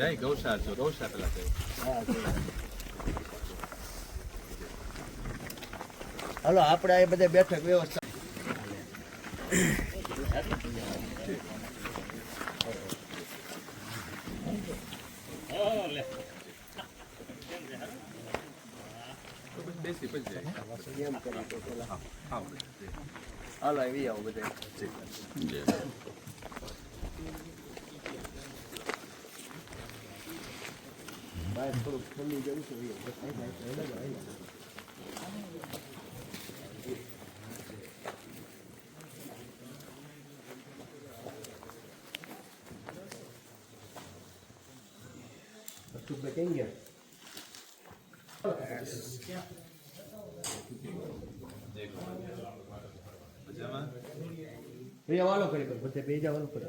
જાય ગૌશાળા જો ગૌશાળા પેલા હાલો આપણે આ બધે બેઠક વ્યવસ્થા બેસી પછી એમ કરી હાલો આવી આવો બધે બહાર થોડુંક ઠંડી જેવું છે જાય. અશોકભાઈ કઈ ગયા ભૈયા વાલો કરી બધે બે જવાનું કરે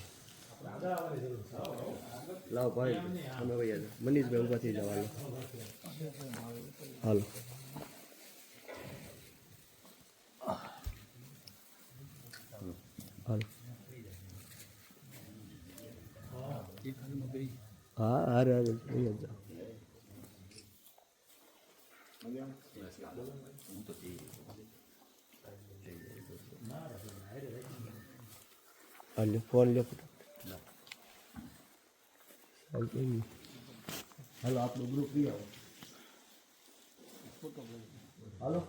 લાવ ભાઈ અમે ભાઈ આજે મનીષભાઈ ઊભા થઈ જવા હાલો હાલો હા હારે હારે અહીંયા જ જાઓ હાલો ફોન લે ફટાફટ હાલો આપણું ગ્રુપ લઈ આવો. હાલો.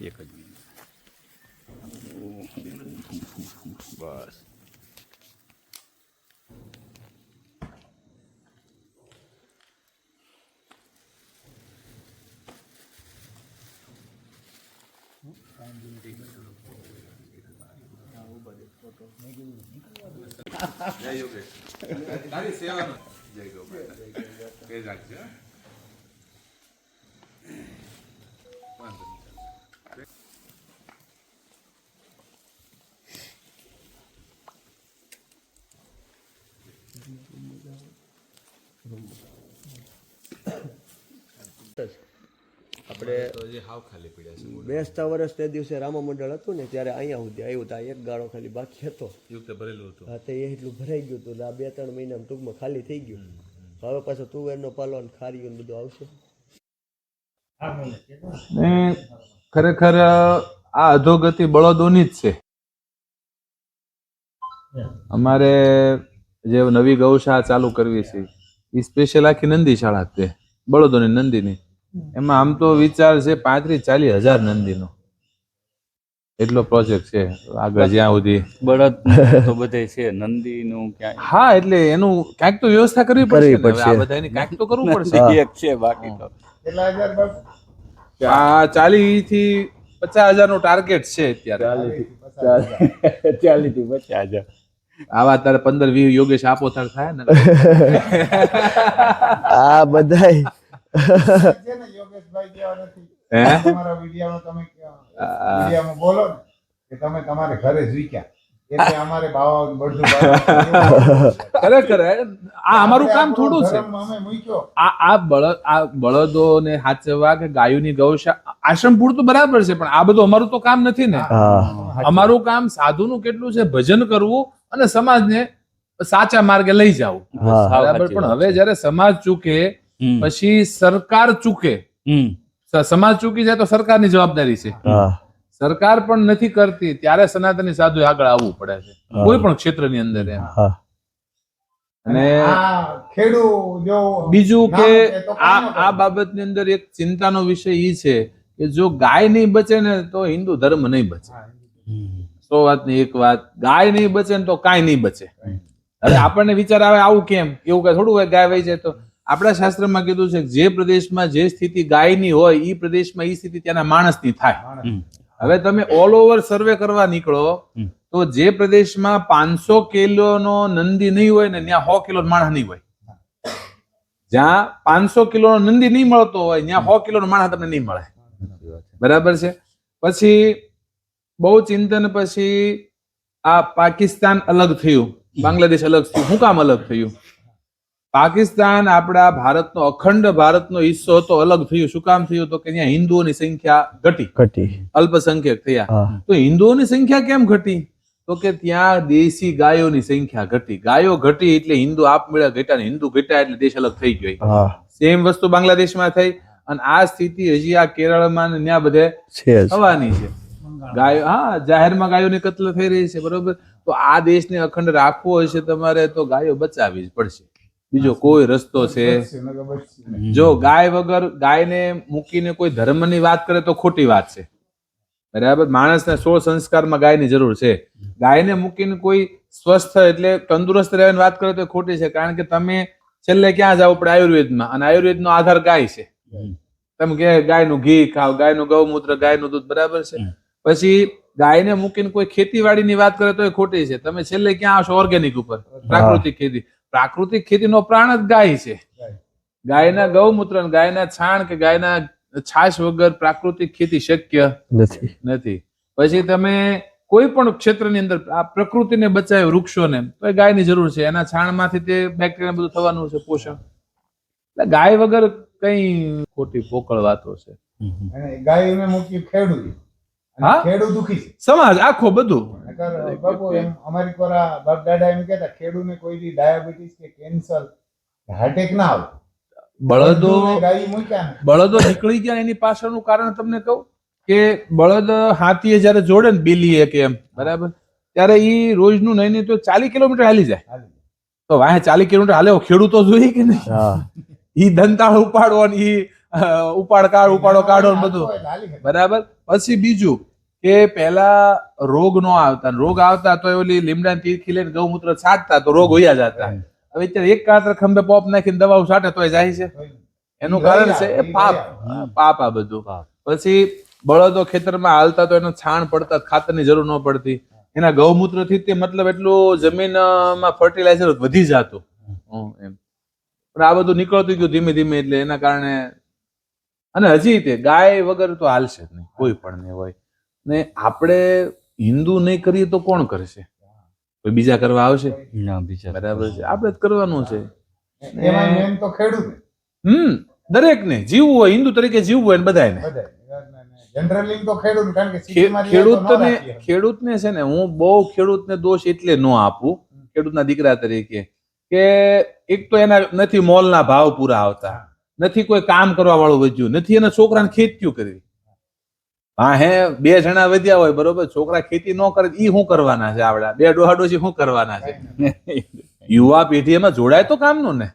એક જ બસ. જય યોગેશ તારી સેવાનું જય ગૌ માતા કઈ રાખજો આપણે તો હજી હાવ ખાલી પડ્યા છે મૂળ. બેસતા વર્ષ તે દિવસે રામા મંડળ હતું ને ત્યારે અહીંયા સુધી આવ્યું ત્યાં એક ગાળો ખાલી બાકી હતો. ભરેલું હતું. હા તે એટલું ભરાઈ ગયું હતું. આ બે ત્રણ મહિનામાં ટૂંકમાં ખાલી થઈ ગયું. હવે પાછો તુવેરનો પાલો ને ખારીયું ને બધું આવશે. ને. ખરેખર આ અધોગતિ બળદોની જ છે. અમારે જે નવી ગૌશાળા ચાલુ કરવી છે એ સ્પેશિયલ આખી નંદી શાળા તે છે. બળદોની નંદીની. એમાં આમ તો વિચાર છે પાંત્રીસ ચાલીસ હજાર નંદીનો. એટલો પ્રોજેક્ટ છે. આગળ જ્યાં સુધી બળદ તો બધે છે નંદી નું ક્યાંય હા એટલે એનું ક્યાંક તો વ્યવસ્થા કરવી પડશે આ બધાની ક્યાંક તો કરવું પડશે. એક છે બાકી તો આ ચાલીસથી પચાસ હજારનું ટાર્ગેટ છે અત્યારે. ચાલીસથી પચાસ હજાર. આવા તારે પંદર વીસ યોગેશ આપો તાર થાય ને. આ બધાય ને બોલો ને કે તમે તમારે ઘરે જ વિક્યા. એટલે અમારે ખરેખર. આ અમારું કામ થોડું છે. આ આ બળદ આ બળદોને હાચવવા કે ગાયોની ગૌશા આશ્રમ પૂરતું બરાબર છે પણ આ બધું અમારું તો કામ નથી ને. અમારું કામ સાધુનું કેટલું છે? ભજન કરવું અને સમાજને સાચા માર્ગે લઈ જવું. બરાબર? પણ હવે જ્યારે સમાજ ચૂકે. પછી સરકાર ચૂકે. હમ. સમાજ ચૂકી જાય તો સરકારની જવાબદારી છે. સરકાર પણ નથી કરતી ત્યારે સનાતની સાધુ આગળ આવવું પડે છે. કોઈ પણ ક્ષેત્રની અંદર એમ. અને જો બીજું કે આ આ બાબત બાબતની અંદર એક ચિંતાનો વિષય ઈ છે કે જો ગાય નહીં બચે ને તો હિન્દુ ધર્મ નહીં બચે. સો વાતની એક વાત ગાય નહીં બચે ને તો કાંઈ નહીં બચે. હવે આપણને વિચાર આવે આવું કેમ? એવું કઈ થોડું હોય ગાય વહી જાય તો આપણા શાસ્ત્રમાં કીધું છે કે જે પ્રદેશમાં જે સ્થિતિ ગાયની હોય એ પ્રદેશમાં એ સ્થિતિ ત્યાંના માણસની થાય. હવે તમે ઓલ ઓવર સર્વે કરવા નીકળો તો જે પ્રદેશમાં પાંચસો કિલોનો નંદી નહીં હોય ને ત્યાં સો કિલો માણસ નહીં હોય. જ્યાં પાંચસો કિલોનો નંદી નહીં મળતો હોય ત્યાં સો કિલોનો માણસ તમને નહીં મળે. બરાબર છે? પછી બહુ ચિંતન પછી આ પાકિસ્તાન અલગ થયું બાંગ્લાદેશ અલગ થયું શું કામ અલગ થયું? પાકિસ્તાન આપણા ભારતનો અખંડ ભારતનો હિસ્સો હતો અલગ થયું. શું કામ થયું તો કે ત્યાં હિન્દુઓની સંખ્યા ઘટી. ઘટી. અલ્પસંખ્યક થયા. તો હિન્દુઓની સંખ્યા કેમ ઘટી? તો કે ત્યાં દેશી ગાયોની સંખ્યા ઘટી. ગાયો ઘટી એટલે હિન્દુ આપમેળે ઘટ્યા ને હિન્દુ ઘટ્યા એટલે દેશ અલગ થઈ ગયો. સેમ વસ્તુ બાંગ્લાદેશમાં થઈ. અને આ સ્થિતિ હજી આ કેરળમાં ને ત્યાં બધે થવાની છે. ગાયો હા જાહેરમાં ગાયોની કત્લ થઈ રહી છે બરોબર? તો આ દેશને અખંડ રાખવો હશે તમારે તો ગાયો બચાવવી જ પડશે. બીજો કોઈ રસ્તો છે? જો ગાય વગર ગાયને મૂકીને કોઈ ધર્મની વાત કરે તો ખોટી વાત છે. બરાબર? માણસને સોળ સંસ્કારમાં ગાયની જરૂર છે. ગાયને મૂકીને કોઈ સ્વસ્થ એટલે તંદુરસ્ત રહેવાની વાત કરે તો ખોટી છે. કારણ કે તમે છેલ્લે ક્યાં જાવ પડે આયુર્વેદમાં? અને આયુર્વેદનો આધાર ગાય છે. તમે કે ગાયનું ઘી ખાવ ગાયનું ગૌમૂત્ર ગાયનું દૂધ બરાબર છે. પછી ગાયને મૂકીને કોઈ ખેતીવાડીની વાત કરે તો એ ખોટી છે. તમે છેલ્લે ક્યાં આવશો? ઓર્ગેનિક ઉપર. પ્રાકૃતિક ખેતી. પ્રાકૃતિક ખેતીનો પ્રાણ જ ગાય છે. ગાયના ગૌમૂત્ર ગાયના છાણ કે ગાયના છાશ વગર પ્રાકૃતિક ખેતી શક્ય નથી. નથી. પછી તમે કોઈ પણ ક્ષેત્રની અંદર આ પ્રકૃતિને બચાવે વૃક્ષોને તો એ ગાયની જરૂર છે. એના છાણમાંથી તે બેક્ટેરિયા બધું થવાનું છે પોષણ. એટલે ગાય વગર કઈ ખોટી પોકળ વાતો છે. ગાય ગાયોને મૂકી ખેડૂત. હા? દુખી છે. સમાજ આખો બધું. બાપુ એમ અમારી કોરા બાપ દાદા એમ કહેતા ખેડૂને કોઈ દી ડાયાબિટીસ કે કેન્સર હાર્ટ એટેક ના આવે. બળદો બળદો નીકળી ગયા એની પાછળનું કારણ તમને કહું કે બળદ હાથીએ જયારે જોડે ને બિલીએ કે એમ બરાબર? ત્યારે એ રોજનું નહીં નહીં તો ચાલીસ કિલોમીટર હાલી જાય. તો વાહે ચાલીસ કિલોમીટર હાલે ખેડૂતો જોઈએ કે નહીં? એ દંતાળ ઉપાડો ને ઉપાડ કાઢ ઉપાડો કાઢો બધું. બરાબર? પછી બીજું કે પહેલા રોગ નો આવતા રોગ આવતા તો ઓલી લીમડા તીરખી લઈને ગૌમૂત્ર છાંટતા તો રોગ હોયા જતા. હવે અત્યારે એક કાતર ખંભે પોપ નાખીને દવાઓ છાંટે તો જાય છે. એનું કારણ છે એ પાપ. પાપ આ બધું. પછી બળદો ખેતરમાં હાલતા તો એનો છાણ પડતા ખાતરની જરૂર ન પડતી. એના ગૌમૂત્રથી તે મતલબ એટલું જમીનમાં ફર્ટિલાઇઝર વધી જતું. એમ. પણ આ બધું નીકળતું ગયું ધીમે ધીમે એટલે એના કારણે અને હજી તે ગાય વગર તો હાલશે જ નહીં કોઈ પણ નહીં હોય. ને આપણે હિન્દુ નહીં કરીએ તો કોણ કરશે? કોઈ બીજા કરવા આવશે? ના બીજા બરાબર છે. આપણે જ કરવાનું છે. એમાં મેન તો ખેડૂત. હમ દરેકને જીવવું હોય હિન્દુ તરીકે જીવવું હોય ને બધાને જનરલી તો ખેડૂત કારણ કે ન ખેડૂતને ખેડૂતને છે ને હું બહુ ખેડૂતને દોષ એટલે ન આપું. ખેડૂતના દીકરા તરીકે. કે એક તો એના નથી મોલના ભાવ પૂરા આવતા. નથી કોઈ કામ કરવા વાળું વધ્યું. નથી એના છોકરાને ખેતીયું કરવી. હા હે બે જણા વધ્યા હોય બરોબર? છોકરા ખેતી ન કરે એ શું કરવાના છે આવડા? બે ડોહાડોશી શું કરવાના છે? યુવા પેઢી એમાં જોડાય તો કામનું ને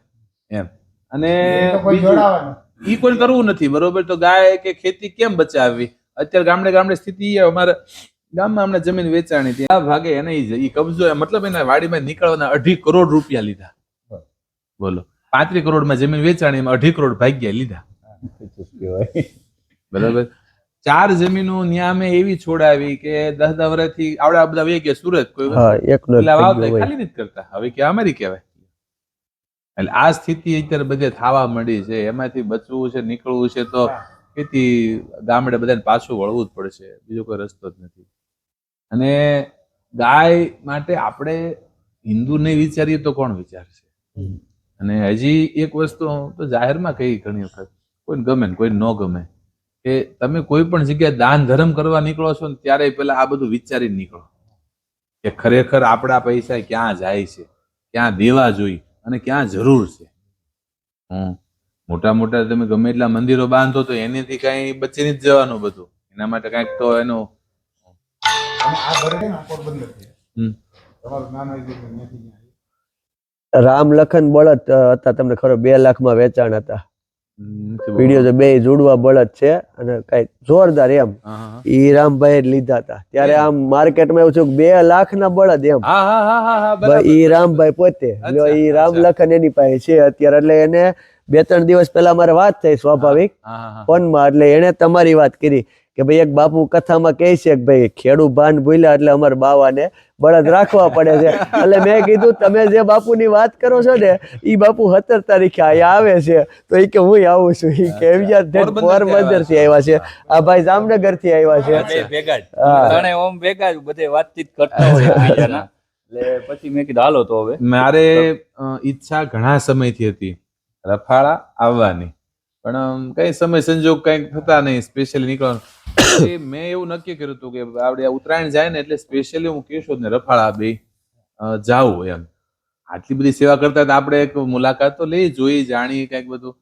એમ. અને કોઈ ઈ કોઈ કરવું નથી બરોબર? તો ગાય કે ખેતી કેમ બચાવવી? અત્યારે ગામડે ગામડે સ્થિતિ અમારે ગામમાં હમણાં જમીન વેચાણી હતી. આ ભાગે એને ઈ કબજો મતલબ એના વાડીમાં નીકળવાના અઢી કરોડ રૂપિયા લીધા. બોલો. પાંત્રીસ કરોડમાં જમીન વેચાણી એમાં અઢી કરોડ ભાગ્યા લીધા. બરાબર? ચાર જમીનો ન્યા મેં એવી છોડાવી કે દસ દસ વર્ષથી આવડા બધા વહી ગયા સુરત કોઈ ખાલી નથી કરતા. હવે કે અમારી કહેવાય. એટલે આ સ્થિતિ અત્યારે બધે થવા મળી છે. એમાંથી બચવું છે નીકળવું છે તો ખેતી ગામડે બધાને પાછું વળવું જ પડશે. બીજો કોઈ રસ્તો જ નથી. અને ગાય માટે આપણે હિન્દુ નહીં વિચારીએ તો કોણ વિચારશે? અને હજી એક વસ્તુ તો જાહેરમાં કહી ઘણી વખત કોઈને ગમે ને કોઈ ન ગમે કે તમે કોઈ પણ જગ્યાએ દાન ધર્મ કરવા નીકળો છો ને ત્યારે પેલા આ બધું વિચારીને નીકળો કે ખરેખર આપણા પૈસા ક્યાં જાય છે ક્યાં દેવા જોઈએ અને ક્યાં જરૂર છે હમ મોટા મોટા તમે ગમે એટલા મંદિરો બાંધો તો એનેથી કઈ બચીને જ જવાનું બધું એના માટે કંઈક તો એનો આ ઘરે પોરબંદર. તમારું નામ આવી ગયું. રામ લખન બળદ હતા તમને ખરો બે લાખમાં વેચાણ હતા. વીડિયો બે જોડવા બળદ છે અને કઈ જોરદાર એમ. ઈ રામભાઈ લીધા હતા. ત્યારે આમ માર્કેટમાં એવું છે બે લાખ ના બળદ એમ. ઈ રામભાઈ પોતે. ઈ રામ લખન એની પાસે છે અત્યારે એટલે એને બે ત્રણ દિવસ પહેલા મારે વાત થઈ સ્વાભાવિક. ફોનમાં એટલે એને તમારી વાત કરી. કે ભાઈ એક બાપુ કથામાં કહે છે કે ભાઈ ખેડૂ ભાન ભૂલ્યા એટલે અમારા બાવાને બળદ રાખવા પડે છે. એટલે મેં કીધું તમે જે બાપુની વાત કરો છો ને એ બાપુ સત્તર તારીખે અહીંયા આવે છે. તો એ કે હું આવું છું. એ કે એમ પોરબંદરથી આવ્યા છે. આ ભાઈ જામનગરથી આવ્યા છે. ભેગા ઓમ ભેગા બધે વાતચીત કરતા હોય એટલે પછી મેં કીધું હાલો તો હવે. મારે ઈચ્છા ઘણા સમયથી હતી. રફાળા આવવાની. પણ કઈ સમય સંજોગ કંઈક થતા નહીં સ્પેશિયલી નીકળવાનું. મેં એવું નક્કી કર્યું હતું કે આપણે ઉત્તરાયણ જાય ને એટલે સ્પેશિયલી હું કેશોદ ને રફાળા બે જાઉં એમ. આટલી બધી સેવા કરતા આપણે એક મુલાકાત તો લઈ જોઈ જાણી કંઈક બધું.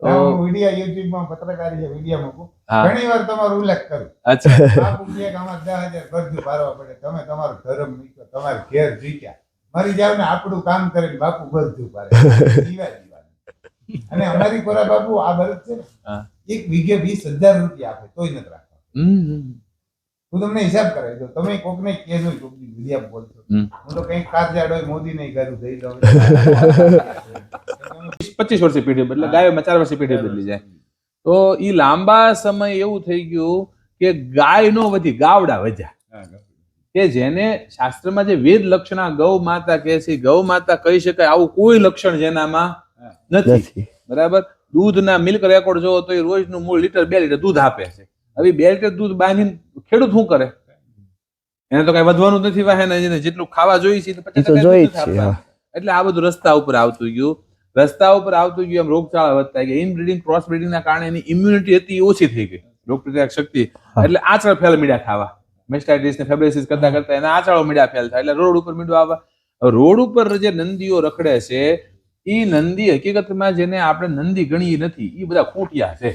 યુટ્યુબમાં પત્રકારી છે વીડિયો મૂકું. ઘણી વાર તમારો ઉલ્લેખ કરું. અચ્છા. બાપુ અમારે દસ હજાર કરજુ ભરવા પડે. તમે તમારો ધર્મ મૂક્યો તમારે ઘેર જીત્યા. મરી જાવ ને આપણું કામ કરે બાપુ બધું પારે જીવા જીવા અને અમારી કોરા બાપુ આ બળદ છે ને. એક વીઘે વીસ હજાર રૂપિયા આપે તોય નથી. હું તમને હિસાબ કરાવી દઉં. તમે કોકને કહેજો કોકની વિડીયા બોલશો. હમ. હું તો કંઈક કાચ જાડો મોદી નહીં કરું થઈ જાઉં પચીસ વર્ષની પેઢી બદલે ગાયો ચાર વર્ષની પેઢી બદલી જાય. તો ઈ લાંબા સમય એવું થઈ ગયું કે ગાય નો વધી ગાવડા વધ્યા. કે જેને શાસ્ત્રમાં જે વેદ લક્ષણા ગૌ માતા કહે છે ગૌ માતા કહી શકાય આવું કોઈ લક્ષણ જેનામાં નથી. નથી. બરાબર? દૂધના મિલ્ક રેકોર્ડ જોવો તો એ રોજનું મૂળ લીટર બે લીટર દૂધ આપે છે. હવે બે લીટર દૂધ બાંધીને ખેડૂત શું કરે? એને તો કઈ વધવાનું નથી વાહે ને એને જેટલું ખાવા જોઈએ છે એ તો ઈ 50% તો જોઈ જ દૂધ છે આપવાનું. હા. એટલે આ બધું રસ્તા ઉપર આવતું ગયું. રસ્તા ઉપર આવતું ગયું એમ રોગચાળા વધતા ગયા. ઇનબ્રિડિંગ ક્રોસ બ્રિડિંગના કારણે એની ઇમ્યુનિટી હતી ઓછી થઈ ગઈ. રોગપ્રતિકારક શક્તિ. એટલે આચળ ફેલ મીડા ખાવા. મેસ્ટાઇટિસ ને ફેબ્રેસિસ કરતા કરતા એના આચળો મીડા ફેલ થાય. એટલે રોડ ઉપર મીડું આવવા. રોડ ઉપર જે નંદીઓ રખડે છે એ નંદી હકીકતમાં જેને આપણે નંદી ગણીએ નથી એ બધા ખૂટિયા છે.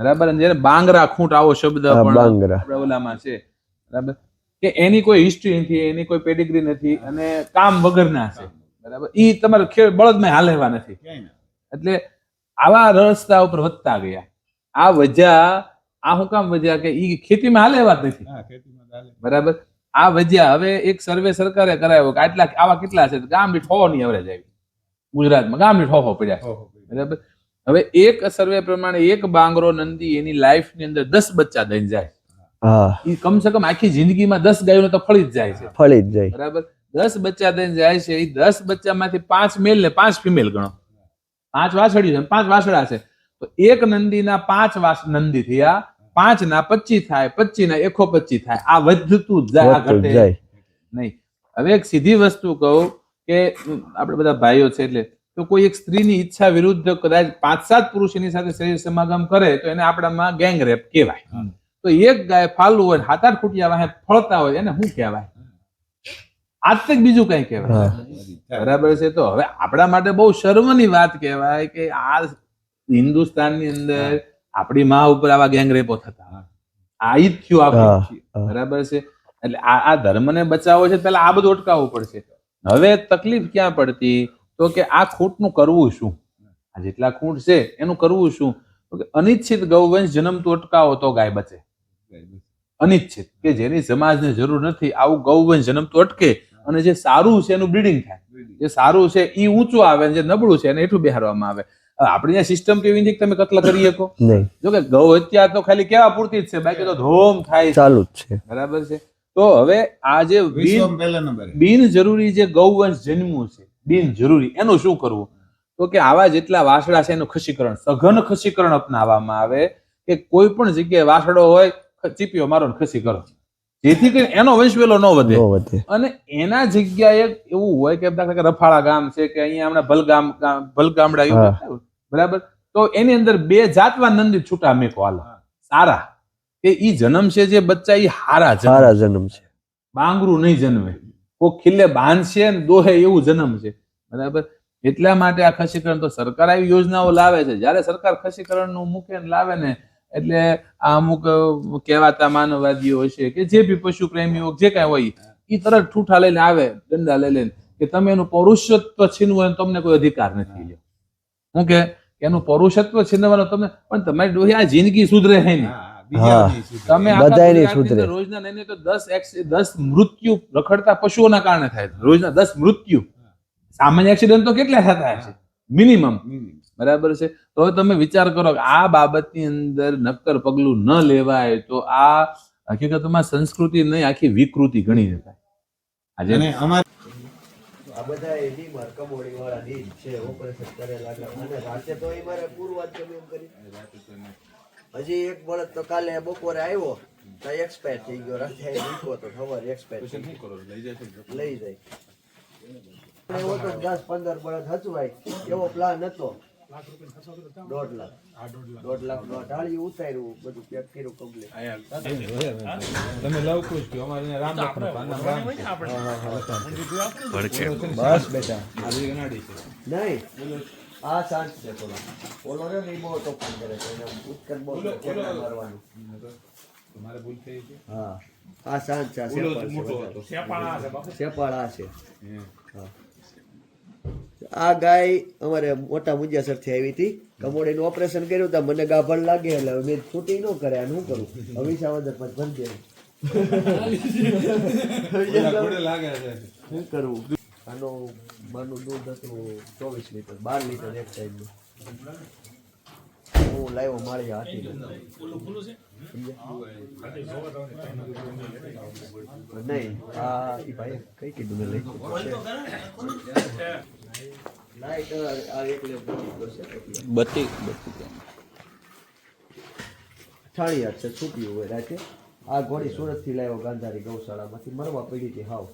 બરાબર? અને જેને બાંગરા ખૂંટ આવો શબ્દ પણ ઓલામાં છે બરાબર? કે એની કોઈ હિસ્ટ્રી નથી એની કોઈ પેડિગ્રી નથી અને કામ વગરના છે બરાબર? ઈ તમારે ખેડ બળદમાં હાલેવા નથી. એટલે આવા રસ્તા ઉપર વધતા ગયા. આ વજ્યા આ હું કામ વજ્યા કે ઈ ખેતીમાં હાલેવા જ નથી. બરાબર? આ વજ્યા હવે એક સર્વે સરકારે કરાયો કે આટલા આવા કેટલા છે? ગામ દીઠ હો ની એવરેજ આવી. ગુજરાતમાં ગામ દીઠ હો હો પડ્યા બરાબર? હવે એક સર્વે પ્રમાણે એક બાંગરો નંદી એની લાઈફની અંદર દસ બચ્ચા દઈ જાય. એ કમ સે કમ આખી જિંદગીમાં દસ ગાયો તો ફળી જ જાય છે. ફળી જ જાય. બરાબર? દસ બચ્ચા દઈ જાય છે એ દસ બચ્ચામાંથી પાંચ મેલ ને પાંચ ફિમેલ ગણો. પાંચ વાછડી છે પાંચ વાછડા છે. તો એક નંદીના પાંચ વાસ નંદી થયા પાંચ ના પચી થાય પચી ના એકો પચી થાય. આ વધતું જાય આ ઘટે. નહીં. હવે એક સીધી વસ્તુ કહું કે આપણે બધા ભાઈઓ છે એટલે તો કોઈ એક સ્ત્રીની ઈચ્છા વિરુદ્ધ કદાચ પાંચ સાત પુરુષ એની સાથે શરીર સમાગમ કરે તો એને આપણામાં ગેંગ રેપ કહેવાય. તો એક ગાય ફાલવું હોય હાથ આઠ ફૂટિયા વાહે ફળતા હોય એને શું કહેવાય? આજ તક બીજું કઈ કહેવાય. બરાબર છે? તો હવે આપણા માટે બહુ શર્મની વાત કહેવાય કે આ હિન્દુસ્તાનની અંદર આપણી માં ઉપર આવા ગેંગ રેપો થતા. આ જ થયું આપણું બરાબર છે? એટલે આ આ ધર્મને બચાવવો છે પેલા આ બધું અટકાવવું પડશે. હવે તકલીફ ક્યાં પડતી? તો કે આ ખૂંટનું કરવું શું? આ જેટલા ખૂંટ છે એનું કરવું શું? તો કે અનિચ્છિત ગૌવંશ જન્મતું અટકાવો તો ગાય બચે. અનિચ્છિત કે જેની સમાજને જરૂર નથી આવું ગૌવંશ જન્મતું અટકે અને જે સારું છે એનું બ્રીડિંગ થાય. જે સારું છે એ ઊંચું આવે જે નબળું છે એને એટલું બેહારવામાં આવે. હવે આપણી ત્યાં સિસ્ટમ કેવી છે કે તમે કતલ કરી શકો? જો કે ગૌ હત્યા તો ખાલી કેવા પૂરતી જ છે બાકી તો ધોમ થાય ચાલુ જ છે. બરાબર છે? તો હવે આ જે બિન જરૂરી જે ગૌવંશ જન્મ્યું છે બિનજરૂરી. એનું શું કરવું? તો કે આવા જેટલા વાસડા છે એનું ખસીકરણ સઘન ખસીકરણ અપનાવવામાં આવે કે કોઈ પણ જગ્યાએ વાસડો હોય ચીપીઓ મારો ને ખસી કરો જેથી કરીને એનો વંશ વેલો ન વધે. અને એના જગ્યાએ એવું હોય કે દાખલા કે રફાળા ગામ છે કે અહીંયા હમણાં ભલગામ ગામ- ભલગામડા. બરાબર? તો એની અંદર બે જાતવા નંદી છૂટા મેકો હાલો. સારા. કે ઈ જન્મ છે જે બચ્ચા ઈ હારા જન્મ. જન્મ છે. બાંગરું નહીં જન્મે. કોઈ ખીલે બાંધશે ને દોહે એવું જન્મ છે. બરાબર? એટલા માટે આ ખસીકરણ તો સરકાર આવી યોજનાઓ લાવે છે. જ્યારે સરકાર ખસીકરણનું મૂકે લાવે ને, એટલે આ અમુક કહેવાતા માનવવાદીઓ હશે કે જે બી પશુ પ્રેમીઓ જે કાંઈ હોય એ તરત ઠૂઠા લઈને આવે દંડા લઈ લઈને, કે તમે એનું પૌરુષત્વ છીનવું એનો તમને કોઈ અધિકાર નથી હું કે એનું પૌરુષત્વ છીનવાનો તમને, પણ તમારી ડોહી આ જિંદગી સુધરે હે નહીં. તમે આખા સુધરે. રોજના નહીં નહીં તો દસ એક્સ- દસ મૃત્યુ રખડતા પશુઓના કારણે થાય છે. રોજના દસ મૃત્યુ. સામાન્ય એક્સિડન્ટ તો કેટલા થતા હશે? મિનિમમ. બરાબર છે? તો હવે તમે વિચાર કરો કે આ બાબતની અંદર નક્કર પગલું ન લેવાય તો આ હકીકતમાં સંસ્કૃતિ નહીં આખી વિકૃતિ ગણી શકાય. આજે અમારે આ બધા એની બીમાર કમોડી વાળા છે ઓપરેશન કરેલા છે. અને રાતે તો એ મારે પૂર્વાજ જમીન કરી રાતે કરી. હજી એક બળદ તો કાલે બપોરે આવ્યો તો એક્સપાયર થઈ ગયો રાતે આવીને તો ખબર એક્સપાયર લઈ જાય લઈ જાય. એવો તો દસ પંદર બળદ હચવાય એવો પ્લાન હતો. દોઢ લાખ. દોઢ લાખ નો ઢાળી ઉતાર્યું બધું પેક કર્યું કમ્પ્લીટ તમે લવ કુશ કહો અમારે રામ રામ બસ બેટા. નહીં. આ શાંત છે થોડો. ઓલો રે ને ઈ બહુ તોફાન કરે છે. એને ઉત્કર બહુ મારવાનું. તમારે ભૂલ થઈ છે? હા. આ શાંત છે સેપાળ છે. આ છે હા. આ ગાય અમારે મોટા મુંજાસરથી આવી હતી. કમોડીનું ઓપરેશન કર્યું તા મને ગાભણ લાગે એટલે હવે મેં છૂટી ન કરે આ શું કરું? હવે સાવદર પછી ભરી દે. ઘોડે લાગે છે. શું કરવું આનું માનું દૂધ હતું ચોવીસ લીટર બાર લીટર એક ટાઈમનું હું લાવ્યો મારી હાથી નહીં આ એ ભાઈ કઈ કીધું મેં લઈ લાઈટ આ છે. બત્તી બત્તી. અઠાણી હાથ છે છૂટ્યું હોય રાતે આ ઘોડી સુરતથી લાવ્યો ગાંધારી ગૌશાળામાંથી. મરવા પડી હતી હાવ.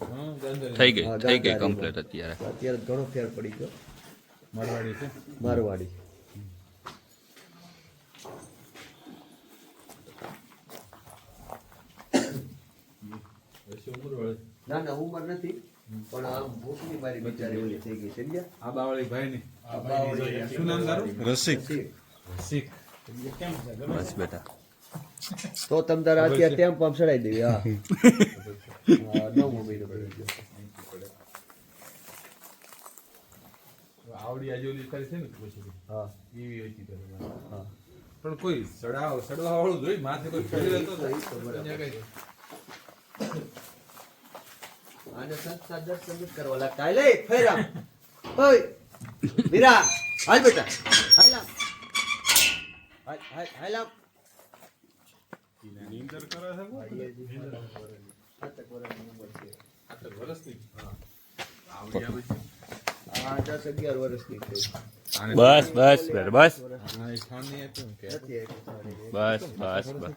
થઈ ગઈ થઈ ગઈ કમ્પ્લીટ અત્યારે. અત્યારે ઘણો ફેર પડી ગયો. મારવાડી છે? મારવાડી. ના ના ઉંમર નથી પણ આમ ભૂખની મારી બિચારી ઓલી થઈ ગઈ સમજ્યા? આ બાવળી ભાઈ ની આ બાવળી શું નામ તારું? રસિક. શીખ બસ બેટા. તો તમ તારે અત્યારે ટેમ્પ આમ ચડાઈ દેવી હા. હા, નવમો મહિનો આવડી આજે કરી છે ને પછી હા. એવી હતી હા. પણ કોઈ સડાવ સડવા વાળું જોઈ માથે કોઈ ચડી રહેતો તો તો બરાબર. અહીંયા કઈ આને સંસ્થા દર્શન નથી કરવા લાગતા. એ ફેરા. ઓય મીરા હાલ બેટા. હાલ. હાલ હાલ. નીંદર કરે છે બસ બસ બસ બસ બસ.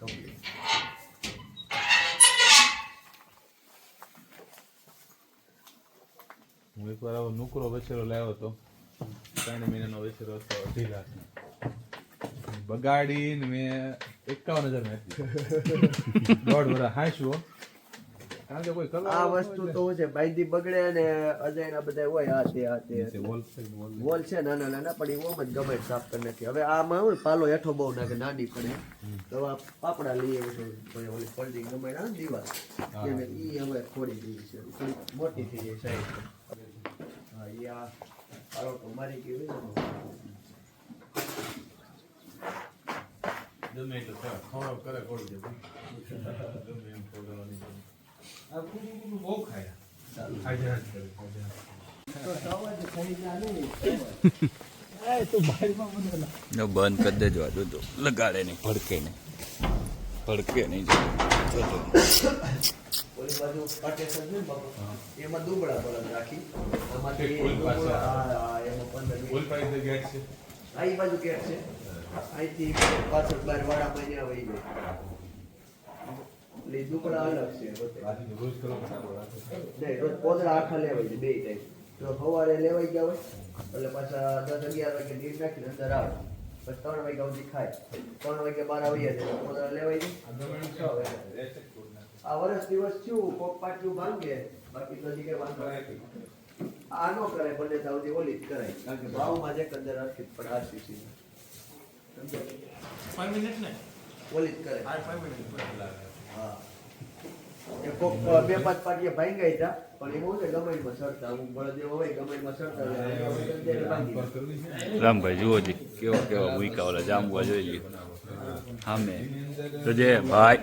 આટલે હું એકવાર આવો નુકરો વછેરો લાવ્યો હતો. ત્રણ મહિનાનો વછેરો હતો અઢી લાખ બગાડીને મેં એકાવન હજારમાં દોઢ વર્ષ હાંસવો આ વસ્તુ તો છે બગડે અને અજાયણા બધા હોય આ તે આ તે વોલ છે. નાના નાના પણ એ ઓમ જ ગમે સાફ કરી નાખી. હવે આમાં પાલો હેઠો બહુ નાખે નાની પડે. તો આ પાપડા લઈએ બધું ઓલી ફોલ્ડિંગ ગમે ને દીવાલ. હવે ખોડી દીધી છે મોટી થઈ જાય સાઈઝ હા ઈ આ પાલો તો મારી ગઈ હોય ને ગમે થાય. ખવડાવ કરે ખોડી દે ગમે એમ ખવડાવવાની. આ કુકુ કુકુ બહુ ખાયા. ખાઈ જ કરે, બંધ કરી દેજો આ જોજો. લગાડે નહીં ભડકે નહીં. ભડકે નહીં જોજો. ઓલી બાજુ પાટેસર ને બાપુ, એમાં દુબળા બળદ રાખી આમાંથી ઠીક, ઓલી પાસે. દુબળા- હા, હા, એમાં પંદર વીસ. ઓલ ગેટ છે? આ ઈ બાજુ કેટ છે. અહીંથી પાછળ બાર વાળા મહિને વહી જાય. એટલે ઈ અલગ છે બધે. બાકી રોજ કરો બરાબર રાખો. નહીં, રોજ પોદળા આખા લેવાય છે બે ટાઈમ. જો સવારે લેવાઈ ગયા હોય એટલે પાછા દસ અગિયાર વાગે નીર નાખીને અંદર આવે. પછી ત્રણ વાગ્યા સુધી ખાય. ત્રણ વાગે બાર આવીએ પોદળા લેવાઈ જાય. આ. આ વર્ષ દિવસ થયું કોક પાટિયું ભાંગે બાકી તો કઈ વાંધો નથી. આ નો કરે બંને ત્યાં ઓલી જ કરાય કારણ કે ભાવમાં જ એકંદર હરખી ફાઈવ મિનિટ ને? ઓલી જ કરે હા એ કોક બે પાંચ પાટીએ ભાંગાઈ હતા પણ એવું છે ગમેડમાં માં અમુક બળદેવો હોય ગમેડમાં સડતા હોય. એટલે માં જાય. રામભાઈ જુઓ જી કેવા કેવા ભૂકા ઓલા જામવા જોઈ લ્યો. સામે તો જે ભાઈ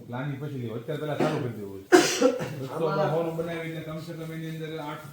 પ્લાનિંગ પછી લેવું અત્યારે પેલા ચાલુ કરી દેવું કમસે કમ એની અંદર આઠ